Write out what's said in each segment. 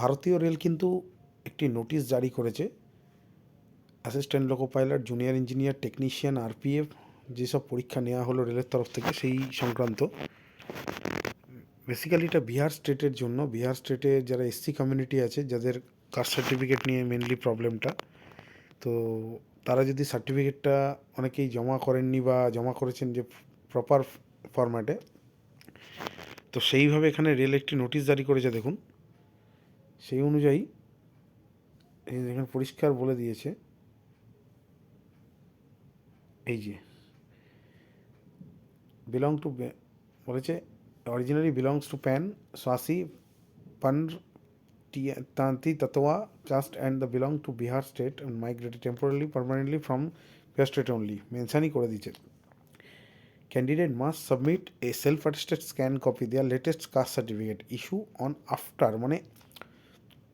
ভারতীয় রেল কিন্তু একটি নোটিশ জারি করেছে। Assistant loco pilot junior engineer technician RPF যেসব পরীক্ষা নেওয়া হলো রেলের তরফ থেকে সেই সংক্রান্ত। বেসিক্যালি এটা বিহার স্টেটের জন্য। বিহার স্টেটে যারা এসসি কমিউনিটি আছে, যাদের কাস্ট সার্টিফিকেট নিয়ে মেনলি প্রবলেমটা তো তারা যদি সার্টিফিকেটটা অনেকেই জমা করেননি বা জমা করেছেন যে প্রপার ফরম্যাটে তো সেইভাবে এখানে রেল একটি নোটিশ জারি করেছে, দেখুন। সেই অনুযায়ী এই দেখুন পরিষ্কার বলে দিয়েছে। এই যে বিলং টু বলেছে originally belongs to Pan Sawasi Panr Tanti Tatwa caste and the belong to Bihar state and migrated temporary permanently from Bihar state only মেনশনই করে দিয়েছে। Candidate must submit a self-attested scan copy their latest caste certificate issue on after মানে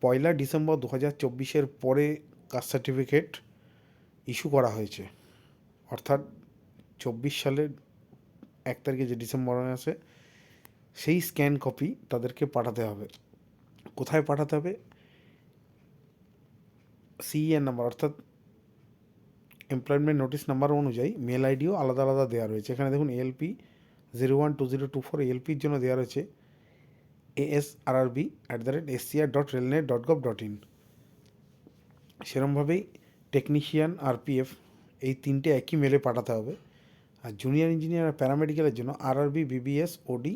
পয়লা December দু হাজার চব্বিশের পরে caste certificate issue করা হয়েছে। অর্থাৎ চব্বিশ সালের এক তারিখে যে ডিসেম্বর মাসে সেই স্ক্যান কপি তাদেরকে পাঠাতে হবে। কোথায় পাঠাতে হবে? সিইএন নাম্বার অর্থাৎ এমপ্লয়মেন্ট নোটিশ নাম্বার অনুযায়ী মেল আইডিও আলাদা আলাদা দেওয়া রয়েছে। এখানে দেখুন LP zero one two zero two four এলপির জন্য দেওয়া রয়েছে। AS RRB at the rate SCR dot railnet dot gov dot in সেরমভাবেই technician RPF এই তিনটে একই মেলে পাঠাতে হবে। আর জুনিয়র ইঞ্জিনিয়ার আর প্যারামেডিক্যালের জন্য RRB BBS OD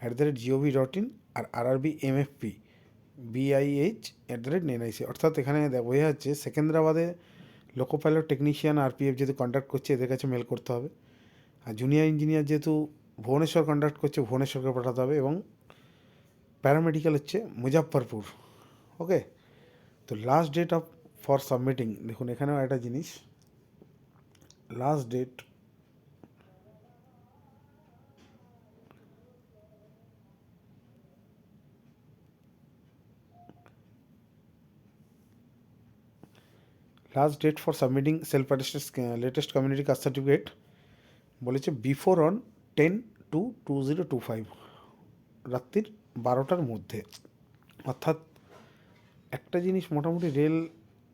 at the rate GOV dot in R RRB MFP BIH at the rate NIC অর্থাৎ এখানে বোঝা যাচ্ছে সেকেন্দ্রাবাদে লোকো পাইলট টেকনিশিয়ান আরপিএফ যেহেতু কন্ট্যাক্ট করছে, এদের কাছে মেল করতে হবে। আর জুনিয়র ইঞ্জিনিয়ার যেহেতু ভুবনেশ্বর কন্ট্যাক্ট করছে, ভুবনেশ্বরকে পাঠাতে হবে এবং প্যারামেডিক্যাল হচ্ছে মুজাফরপুর ওকে তো last date of for submitting দেখুন এখানেও একটা জিনিস last date last date for submitting self attested latest community caste certificate বলেছে before on ten two two zero two five রাত্রির বারোটার মধ্যে। অর্থাৎ একটা জিনিস মোটামুটি রেল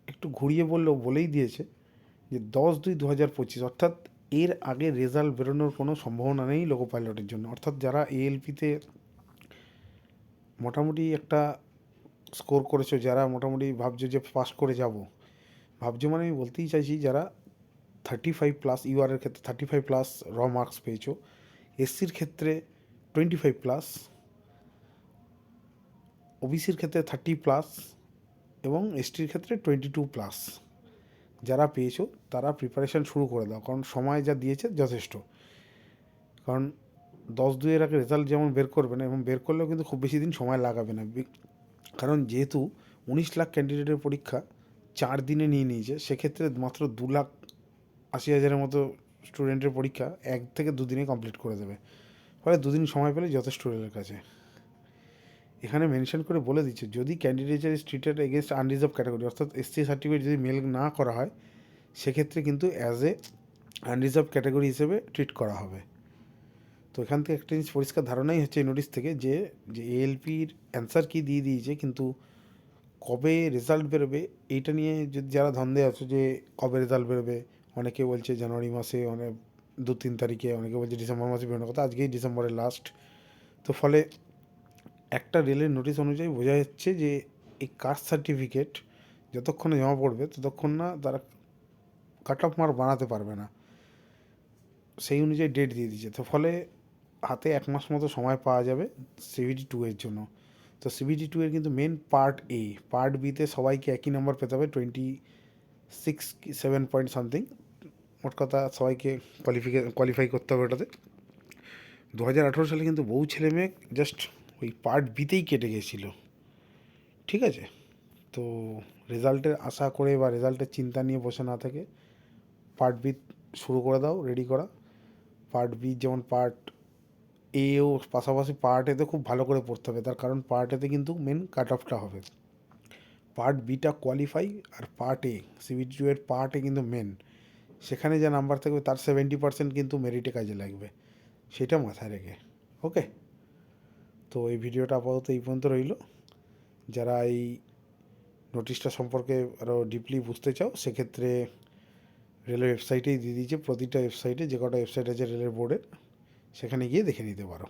একটু ঘুরিয়ে বললেও বলেই দিয়েছে যে দশ দুই দু হাজার পঁচিশ, অর্থাৎ এর আগে রেজাল্ট বেরোনোর কোনো সম্ভাবনা নেই লোকো পাইলটের জন্য। অর্থাৎ যারা এএলপিতে মোটামুটি একটা স্কোর করেছ, যারা মোটামুটি ভাবছ যে পাস করে যাব, ভাবছ মানে আমি বলতেই চাইছি যারা থার্টি ফাইভ প্লাস ইউআরের ক্ষেত্রে থার্টি ফাইভ প্লাস র মার্কস পেয়েছ এসসির ক্ষেত্রে টোয়েন্টি ফাইভ প্লাস ওবিসির ক্ষেত্রে থার্টি প্লাস এবং এসটির ক্ষেত্রে টোয়েন্টি টু প্লাস যারা পেয়েছ, তারা প্রিপারেশান শুরু করে দাও, কারণ সময় যা দিয়েছে যথেষ্ট। কারণ দশ দুইয়ের আগে রেজাল্ট যেমন বের করবে না, এবং বের করলেও কিন্তু খুব বেশি দিন সময় লাগাবে না। কারণ যেহেতু উনিশ লাখ ক্যান্ডিডেটের পরীক্ষা চার দিনে নিয়ে নিয়েছে, সেক্ষেত্রে মাত্র দু লাখ আশি হাজারের মতো স্টুডেন্টের পরীক্ষা এক থেকে দুদিনে কমপ্লিট করে দেবে। ফলে দুদিন সময় পেলে যথেষ্ট রেলের কাছে এখানে মেনশন করে বলে দিচ্ছে, যদি ক্যান্ডিডেটের স্ট্রিটেড এগেনস্ট আনরিজার্ভ ক্যাটাগরি অর্থাৎ এসসি সার্টিফিকেট যদি মেল না করা হয়, সেক্ষেত্রে কিন্তু অ্যাজ এ আনরিজার্ভ ক্যাটাগরি হিসেবে ট্রিট করা হবে। তো এখান থেকে একটা জিনিস পরিষ্কার ধারণাই হচ্ছে এই নোটিশ থেকে যে যে এএলপির অ্যান্সার কি দিয়ে দিয়েছে, কিন্তু কবে রেজাল্ট বেরোবে, এইটা নিয়ে যদি যারা ধন্দে আছে যে কবে রেজাল্ট বেরোবে, অনেকে বলছে জানুয়ারি মাসে, অনেক দু তিন তারিখে, অনেকে বলছে ডিসেম্বর মাসে বেরোনোর কথা, আজকেই ডিসেম্বরের লাস্ট তো ফলে একটা রেলের নোটিশ অনুযায়ী বোঝা যাচ্ছে যে এই কাস্ট সার্টিফিকেট যতক্ষণে জমা পড়বে, ততক্ষণ না তারা কাট অফ মার্ক বানাতে পারবে না। সেই অনুযায়ী ডেট দিয়ে দিচ্ছে তো ফলে হাতে এক মাস মতো সময় পাওয়া যাবে সিভিটি টু এর জন্য। তো সিভিটি টু এর কিন্তু মেন পার্ট এ পার্ট বিতে সবাইকে একই নাম্বার পেতে হবে twenty six seven point something মোট কথা সবাইকে কোয়ালিফিকে কোয়ালিফাই করতে হবে ওটাতে। দু হাজার আঠেরো সালে কিন্তু বহু ছেলে মেয়ে জাস্ট ওই পার্ট বিতেই কেটে গেছিল। ঠিক আছে? তো রেজাল্টের আশা করে বা রেজাল্টের চিন্তা নিয়ে বসে না থেকে পার্ট বি শুরু করে দাও রেডি করা। পার্ট বি যেমন পার্ট এও পাশাপাশি পার্ট এতে খুব ভালো করে পড়তে হবে। তার কারণ পার্ট এতে কিন্তু মেন কাট অফটা হবে। পার্ট বিটা কোয়ালিফাই আর পার্ট এ সিবিটি টু এর পার্ট এ কিন্তু মেন সেখানে যা নাম্বার থাকবে তার সেভেন্টি পার্সেন্ট কিন্তু মেরিটে কাজে লাগবে। সেটা মাথায় রেখে। ওকে তো এই ভিডিওটা আপাতত এই পর্যন্ত রইল। যারা এই নোটিশটা সম্পর্কে আরও ডিপলি বুঝতে চাও, সেক্ষেত্রে রেলের ওয়েবসাইটেই দিয়ে দিয়েছে। প্রতিটা ওয়েবসাইটে যে কটা ওয়েবসাইট আছে রেলের বোর্ডের সেখানে গিয়ে দেখে নিতে পারো।